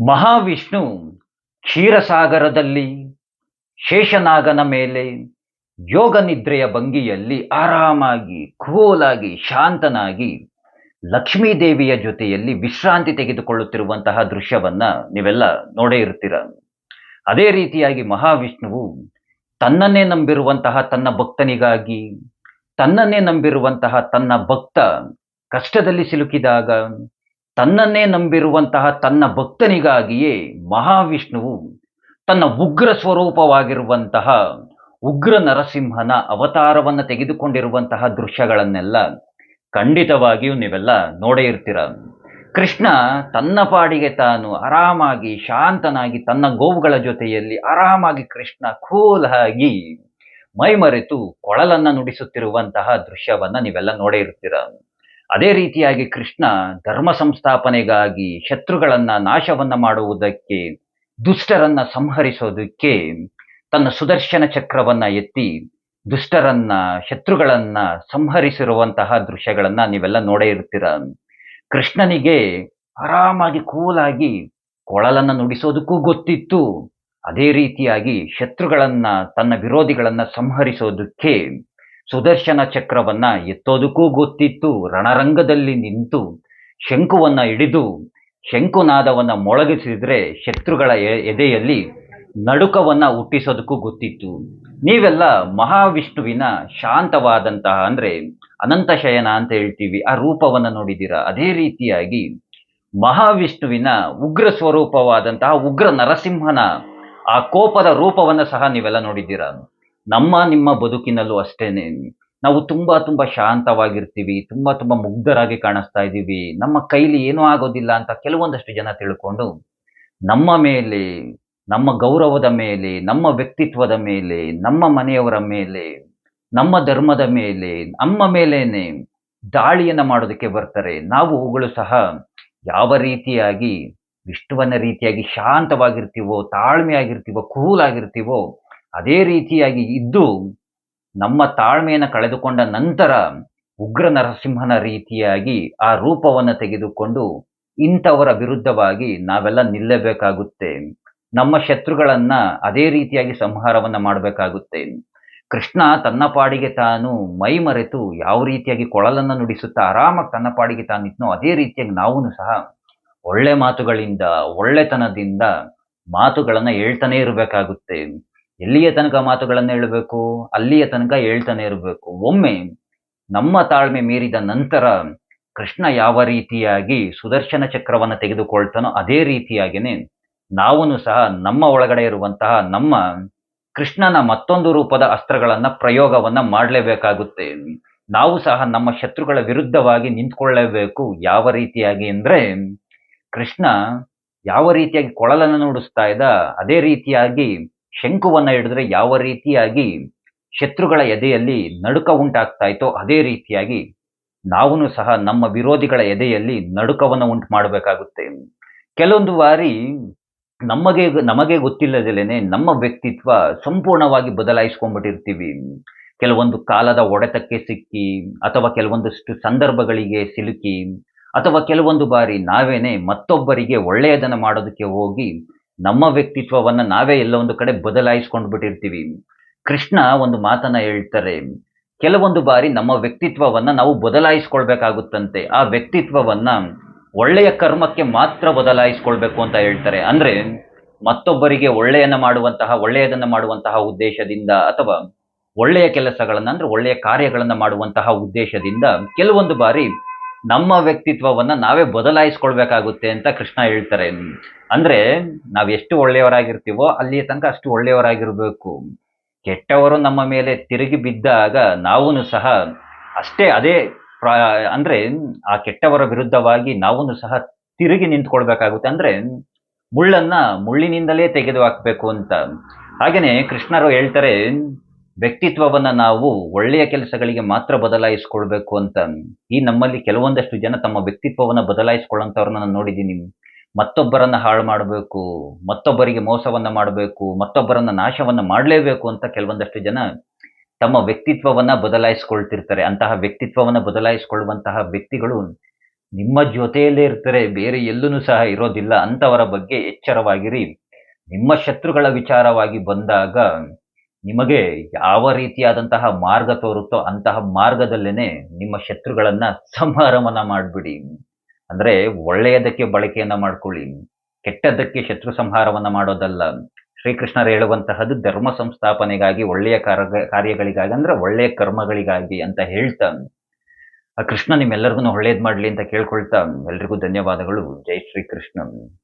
ಮಹಾವಿಷ್ಣು ಕ್ಷೀರಸಾಗರದಲ್ಲಿ, ಶೇಷನಾಗನ ಮೇಲೆ, ಯೋಗ ನಿದ್ರೆಯ ಭಂಗಿಯಲ್ಲಿ ಆರಾಮಾಗಿ ಕೂಲಾಗಿ ಶಾಂತನಾಗಿ ಲಕ್ಷ್ಮೀದೇವಿಯ ಜೊತೆಯಲ್ಲಿ ವಿಶ್ರಾಂತಿ ತೆಗೆದುಕೊಳ್ಳುತ್ತಿರುವಂತಹ ದೃಶ್ಯವನ್ನ ನೀವೆಲ್ಲ ನೋಡೇ ಇರ್ತೀರ. ಅದೇ ರೀತಿಯಾಗಿ ಮಹಾವಿಷ್ಣುವು ತನ್ನನ್ನೇ ನಂಬಿರುವಂತಹ ತನ್ನ ಭಕ್ತನಿಗಾಗಿ, ತನ್ನನ್ನೇ ನಂಬಿರುವಂತಹ ತನ್ನ ಭಕ್ತ ಕಷ್ಟದಲ್ಲಿ ಸಿಲುಕಿದಾಗ ತನ್ನನ್ನೇ ನಂಬಿರುವಂತಹ ತನ್ನ ಭಕ್ತನಿಗಾಗಿಯೇ ಮಹಾವಿಷ್ಣುವು ತನ್ನ ಉಗ್ರ ಸ್ವರೂಪವಾಗಿರುವಂತಹ ಉಗ್ರ ನರಸಿಂಹನ ಅವತಾರವನ್ನ ತೆಗೆದುಕೊಂಡಿರುವಂತಹ ದೃಶ್ಯಗಳನ್ನೆಲ್ಲ ಖಂಡಿತವಾಗಿಯೂ ನೀವೆಲ್ಲ ನೋಡೇ ಇರ್ತೀರ. ಕೃಷ್ಣ ತನ್ನ ಪಾಡಿಗೆ ತಾನು ಆರಾಮಾಗಿ ಶಾಂತನಾಗಿ ತನ್ನ ಗೋವುಗಳ ಜೊತೆಯಲ್ಲಿ ಆರಾಮಾಗಿ ಕೃಷ್ಣ ಕೂಲ್ ಆಗಿ ಮೈಮರೆತು ಕೊಳಲನ್ನ ನುಡಿಸುತ್ತಿರುವಂತಹ ದೃಶ್ಯವನ್ನ ನೀವೆಲ್ಲ ನೋಡೇ ಇರ್ತೀರ. ಅದೇ ರೀತಿಯಾಗಿ ಕೃಷ್ಣ ಧರ್ಮ ಸಂಸ್ಥಾಪನೆಗಾಗಿ ಶತ್ರುಗಳನ್ನ ನಾಶವನ್ನ ಮಾಡುವುದಕ್ಕೆ, ದುಷ್ಟರನ್ನ ಸಂಹರಿಸೋದಕ್ಕೆ ತನ್ನ ಸುದರ್ಶನ ಚಕ್ರವನ್ನ ಎತ್ತಿ, ದುಷ್ಟರನ್ನ, ಶತ್ರುಗಳನ್ನ ಸಂಹರಿಸಿರುವಂತಹ ದೃಶ್ಯಗಳನ್ನ ನೀವೆಲ್ಲ ನೋಡೇ ಇರ್ತೀರ. ಕೃಷ್ಣನಿಗೆ ಆರಾಮಾಗಿ ಕೂಲಾಗಿ ಕೊಳಲನ್ನ ನುಡಿಸೋದಕ್ಕೂ ಗೊತ್ತಿತ್ತು. ಅದೇ ರೀತಿಯಾಗಿ ಶತ್ರುಗಳನ್ನ, ತನ್ನ ವಿರೋಧಿಗಳನ್ನ ಸಂಹರಿಸೋದಕ್ಕೆ ಸುದರ್ಶನ ಚಕ್ರವನ್ನ ಎತ್ತೋದಕ್ಕೂ ಗೊತ್ತಿತ್ತು. ರಣರಂಗದಲ್ಲಿ ನಿಂತು ಶಂಕುವನ್ನ ಹಿಡಿದು ಶಂಕುನಾದವನ್ನ ಮೊಳಗಿಸಿದ್ರೆ ಶತ್ರುಗಳ ಎದೆಯಲ್ಲಿ ನಡುಕವನ್ನ ಹುಟ್ಟಿಸೋದಕ್ಕೂ ಗೊತ್ತಿತ್ತು. ನೀವೆಲ್ಲ ಮಹಾವಿಷ್ಣುವಿನ ಶಾಂತವಾದಂತಹ ಅಂದ್ರೆ ಅನಂತ ಶಯನ ಅಂತ ಹೇಳ್ತೀವಿ, ಆ ರೂಪವನ್ನ ನೋಡಿದ್ದೀರಾ? ಅದೇ ರೀತಿಯಾಗಿ ಮಹಾವಿಷ್ಣುವಿನ ಉಗ್ರ ಸ್ವರೂಪವಾದಂತಹ ಉಗ್ರ ನರಸಿಂಹನ ಆ ಕೋಪದ ರೂಪವನ್ನ ಸಹ ನೀವೆಲ್ಲ ನೋಡಿದ್ದೀರಾ? ನಮ್ಮ, ನಿಮ್ಮ ಬದುಕಿನಲ್ಲೂ ಅಷ್ಟೇನೆ ನಾವು ತುಂಬಾ ತುಂಬಾ ಶಾಂತವಾಗಿರ್ತೀವಿ, ತುಂಬಾ ತುಂಬಾ ಮುಗ್ಧರಾಗಿ ಕಾಣಿಸ್ತಾ ಇದ್ದೀವಿ. ನಮ್ಮ ಕೈಲಿ ಏನೂ ಆಗೋದಿಲ್ಲ ಅಂತ ಕೆಲವೊಂದಷ್ಟು ಜನ ತಿಳ್ಕೊಂಡು, ನಮ್ಮ ಮೇಲೆ, ನಮ್ಮ ಗೌರವದ ಮೇಲೆ, ನಮ್ಮ ವ್ಯಕ್ತಿತ್ವದ ಮೇಲೆ, ನಮ್ಮ ಮನೆಯವರ ಮೇಲೆ, ನಮ್ಮ ಧರ್ಮದ ಮೇಲೆ, ನಮ್ಮ ಮೇಲೇನೆ ದಾಳಿಯನ್ನ ಮಾಡೋದಕ್ಕೆ ಬರ್ತಾರೆ. ನಾವು ಅವುಗಳು ಸಹ ಯಾವ ರೀತಿಯಾಗಿ, ವಿಷ್ಣುವನ್ನ ರೀತಿಯಾಗಿ ಶಾಂತವಾಗಿರ್ತೀವೋ, ತಾಳ್ಮೆಯಾಗಿರ್ತೀವೋ ಕೂಲ್ ಆಗಿರ್ತೀವೋ ಅದೇ ರೀತಿಯಾಗಿ ಇದ್ದು ನಮ್ಮ ತಾಳ್ಮೆಯನ್ನು ಕಳೆದುಕೊಂಡ ನಂತರ ಉಗ್ರ ನರಸಿಂಹನ ರೀತಿಯಾಗಿ ಆ ರೂಪವನ್ನ ತೆಗೆದುಕೊಂಡು ಇಂಥವರ ವಿರುದ್ಧವಾಗಿ ನಾವೆಲ್ಲ ನಿಲ್ಲಬೇಕಾಗುತ್ತೆ. ನಮ್ಮ ಶತ್ರುಗಳನ್ನ ಅದೇ ರೀತಿಯಾಗಿ ಸಂಹಾರವನ್ನ ಮಾಡಬೇಕಾಗುತ್ತೆ. ಕೃಷ್ಣ ತನ್ನ ಪಾಡಿಗೆ ತಾನು ಮೈ ಮರೆತು ಯಾವ ರೀತಿಯಾಗಿ ಕೊಳಲನ್ನ ನುಡಿಸುತ್ತಾ ಆರಾಮಾಗಿ ತನ್ನ ಪಾಡಿಗೆ ತಾನಿದ್ನೋ ಅದೇ ರೀತಿಯಾಗಿ ನಾವೂ ಸಹ ಒಳ್ಳೆ ಮಾತುಗಳಿಂದ, ಒಳ್ಳೆತನದಿಂದ ಮಾತುಗಳನ್ನು ಹೇಳ್ತಾನೆ ಇರಬೇಕಾಗುತ್ತೆ. ಎಲ್ಲಿಯ ತನಕ ಮಾತುಗಳನ್ನು ಹೇಳಬೇಕು? ಅಲ್ಲಿಯ ತನಕ ಹೇಳ್ತಾನೆ ಇರಬೇಕು. ಒಮ್ಮೆ ನಮ್ಮ ತಾಳ್ಮೆ ಮೀರಿದ ನಂತರ ಕೃಷ್ಣ ಯಾವ ರೀತಿಯಾಗಿ ಸುದರ್ಶನ ಚಕ್ರವನ್ನು ತೆಗೆದುಕೊಳ್ತಾನೋ ಅದೇ ರೀತಿಯಾಗಿನೇ ನಾವೂ ಸಹ ನಮ್ಮ ಒಳಗಡೆ ಇರುವಂತಹ ನಮ್ಮ ಕೃಷ್ಣನ ಮತ್ತೊಂದು ರೂಪದ ಅಸ್ತ್ರಗಳನ್ನ ಪ್ರಯೋಗವನ್ನ ಮಾಡಲೇಬೇಕಾಗುತ್ತೆ. ನಾವು ಸಹ ನಮ್ಮ ಶತ್ರುಗಳ ವಿರುದ್ಧವಾಗಿ ನಿಂತ್ಕೊಳ್ಳೇಬೇಕು. ಯಾವ ರೀತಿಯಾಗಿ ಅಂದ್ರೆ ಕೃಷ್ಣ ಯಾವ ರೀತಿಯಾಗಿ ಕೊಳಲನ್ನು ನುಡಿಸ್ತಾ ಇದ್ದ, ಅದೇ ರೀತಿಯಾಗಿ ಶಂಕುವನ್ನ ಹಿಡಿದ್ರೆ ಯಾವ ರೀತಿಯಾಗಿ ಶತ್ರುಗಳ ಎದೆಯಲ್ಲಿ ನಡುಕ ಉಂಟಾಗ್ತಾ ಇತ್ತೋ ಅದೇ ರೀತಿಯಾಗಿ ನಾವು ಸಹ ನಮ್ಮ ವಿರೋಧಿಗಳ ಎದೆಯಲ್ಲಿ ನಡುಕವನ್ನು ಉಂಟು ಮಾಡಬೇಕಾಗುತ್ತೆ. ಕೆಲವೊಂದು ಬಾರಿ ನಮಗೆ ನಮಗೆ ಗೊತ್ತಿಲ್ಲದಲೇನೆ ನಮ್ಮ ವ್ಯಕ್ತಿತ್ವ ಸಂಪೂರ್ಣವಾಗಿ ಬದಲಾಯಿಸ್ಕೊಂಡ್ಬಿಟ್ಟಿರ್ತೀವಿ. ಕೆಲವೊಂದು ಕಾಲದ ಒಡೆತಕ್ಕೆ ಸಿಕ್ಕಿ, ಅಥವಾ ಕೆಲವೊಂದಷ್ಟು ಸಂದರ್ಭಗಳಿಗೆ ಸಿಲುಕಿ, ಅಥವಾ ಕೆಲವೊಂದು ಬಾರಿ ನಾವೇನೆ ಮತ್ತೊಬ್ಬರಿಗೆ ಒಳ್ಳೆಯದನ್ನ ಮಾಡೋದಕ್ಕೆ ಹೋಗಿ ನಮ್ಮ ವ್ಯಕ್ತಿತ್ವವನ್ನ ನಾವೇ ಎಲ್ಲ ಒಂದು ಕಡೆ ಬದಲಾಯಿಸ್ಕೊಂಡು ಬಿಟ್ಟಿರ್ತೀವಿ. ಕೃಷ್ಣ ಒಂದು ಮಾತನ್ನ ಹೇಳ್ತಾರೆ, ಕೆಲವೊಂದು ಬಾರಿ ನಮ್ಮ ವ್ಯಕ್ತಿತ್ವವನ್ನ ನಾವು ಬದಲಾಯಿಸ್ಕೊಳ್ಬೇಕಾಗುತ್ತಂತೆ. ಆ ವ್ಯಕ್ತಿತ್ವವನ್ನ ಒಳ್ಳೆಯ ಕರ್ಮಕ್ಕೆ ಮಾತ್ರ ಬದಲಾಯಿಸ್ಕೊಳ್ಬೇಕು ಅಂತ ಹೇಳ್ತಾರೆ. ಅಂದ್ರೆ ಮತ್ತೊಬ್ಬರಿಗೆ ಒಳ್ಳೆಯನ್ನ ಮಾಡುವಂತಹ, ಒಳ್ಳೆಯದನ್ನ ಮಾಡುವಂತಹ ಉದ್ದೇಶದಿಂದ ಅಥವಾ ಒಳ್ಳೆಯ ಕೆಲಸಗಳನ್ನ ಅಂದ್ರೆ ಒಳ್ಳೆಯ ಕಾರ್ಯಗಳನ್ನ ಮಾಡುವಂತಹ ಉದ್ದೇಶದಿಂದ ಕೆಲವೊಂದು ಬಾರಿ ನಮ್ಮ ವ್ಯಕ್ತಿತ್ವವನ್ನ ನಾವೇ ಬದಲಾಯಿಸ್ಕೊಳ್ಬೇಕಾಗುತ್ತೆ ಅಂತ ಕೃಷ್ಣ ಹೇಳ್ತಾರೆ. ಅಂದ್ರೆ ನಾವ್ ಎಷ್ಟು ಒಳ್ಳೆಯವರಾಗಿರ್ತೀವೋ ಅಲ್ಲಿಯ ತನಕ ಅಷ್ಟು ಒಳ್ಳೆಯವರಾಗಿರ್ಬೇಕು. ಕೆಟ್ಟವರು ನಮ್ಮ ಮೇಲೆ ತಿರುಗಿ ಬಿದ್ದಾಗ ನಾವೂ ಸಹ ಅಷ್ಟೇ ಅದೇ ಅಂದ್ರೆ ಆ ಕೆಟ್ಟವರ ವಿರುದ್ಧವಾಗಿ ನಾವೂ ಸಹ ತಿರುಗಿ ನಿಂತ್ಕೊಳ್ಬೇಕಾಗುತ್ತೆ. ಅಂದ್ರೆ ಮುಳ್ಳನ್ನ ಮುಳ್ಳಿನಿಂದಲೇ ತೆಗೆದು ಹಾಕಬೇಕು ಅಂತ. ಹಾಗೇನೆ ಕೃಷ್ಣರು ಹೇಳ್ತಾರೆ ವ್ಯಕ್ತಿತ್ವವನ್ನ ನಾವು ಒಳ್ಳೆಯ ಕೆಲಸಗಳಿಗೆ ಮಾತ್ರ ಬದಲಾಯಿಸ್ಕೊಳ್ಬೇಕು ಅಂತ ಈ ನಮ್ಮಲ್ಲಿ ಕೆಲವೊಂದಷ್ಟು ಜನ ತಮ್ಮ ವ್ಯಕ್ತಿತ್ವವನ್ನು ಬದಲಾಯಿಸ್ಕೊಳ್ಳೋಂಥವ್ರನ್ನ ನಾನು ನೋಡಿದ್ದೀನಿ. ಮತ್ತೊಬ್ಬರನ್ನ ಹಾಳು ಮಾಡಬೇಕು, ಮತ್ತೊಬ್ಬರಿಗೆ ಮೋಸವನ್ನು ಮಾಡಬೇಕು, ಮತ್ತೊಬ್ಬರನ್ನ ನಾಶವನ್ನ ಮಾಡಲೇಬೇಕು ಅಂತ ಕೆಲವೊಂದಷ್ಟು ಜನ ತಮ್ಮ ವ್ಯಕ್ತಿತ್ವವನ್ನ ಬದಲಾಯಿಸ್ಕೊಳ್ತಿರ್ತಾರೆ. ಅಂತಹ ವ್ಯಕ್ತಿತ್ವವನ್ನ ಬದಲಾಯಿಸ್ಕೊಳ್ಳುವಂತಹ ವ್ಯಕ್ತಿಗಳು ನಿಮ್ಮ ಜೊತೆಯಲ್ಲೇ ಇರ್ತಾರೆ. ಬೇರೆ ಎಲ್ಲೂ ಸಹ ಇರೋದಿಲ್ಲ. ಅಂತವರ ಬಗ್ಗೆ ಎಚ್ಚರವಾಗಿರಿ. ನಿಮ್ಮ ಶತ್ರುಗಳ ವಿಚಾರವಾಗಿ ಬಂದಾಗ ನಿಮಗೆ ಯಾವ ರೀತಿಯಾದಂತಹ ಮಾರ್ಗ ತೋರುತ್ತೋ ಅಂತಹ ಮಾರ್ಗದಲ್ಲೇನೆ ನಿಮ್ಮ ಶತ್ರುಗಳನ್ನ ಸಂಹಾರವನ್ನ ಮಾಡಿಬಿಡಿ. ಅಂದ್ರೆ ಒಳ್ಳೆಯದಕ್ಕೆ ಬಳಕೆಯನ್ನ ಮಾಡ್ಕೊಳ್ಳಿ. ಕೆಟ್ಟದ್ದಕ್ಕೆ ಶತ್ರು ಸಂಹಾರವನ್ನ ಮಾಡೋದಲ್ಲ. ಶ್ರೀಕೃಷ್ಣರು ಹೇಳುವಂತಹದ್ದು ಧರ್ಮ ಸಂಸ್ಥಾಪನೆಗಾಗಿ, ಒಳ್ಳೆಯ ಕಾರ್ಯ, ಕಾರ್ಯಗಳಿಗಾಗಿ, ಅಂದ್ರೆ ಒಳ್ಳೆಯ ಕರ್ಮಗಳಿಗಾಗಿ ಅಂತ ಹೇಳ್ತಾ. ಆ ಕೃಷ್ಣ ನಿಮ್ಮೆಲ್ಲರಿಗೂ ಒಳ್ಳೇದ್ ಮಾಡ್ಲಿ ಅಂತ ಕೇಳ್ಕೊಳ್ತಾ. ಎಲ್ರಿಗೂ ಧನ್ಯವಾದಗಳು. ಜೈ ಶ್ರೀಕೃಷ್ಣ.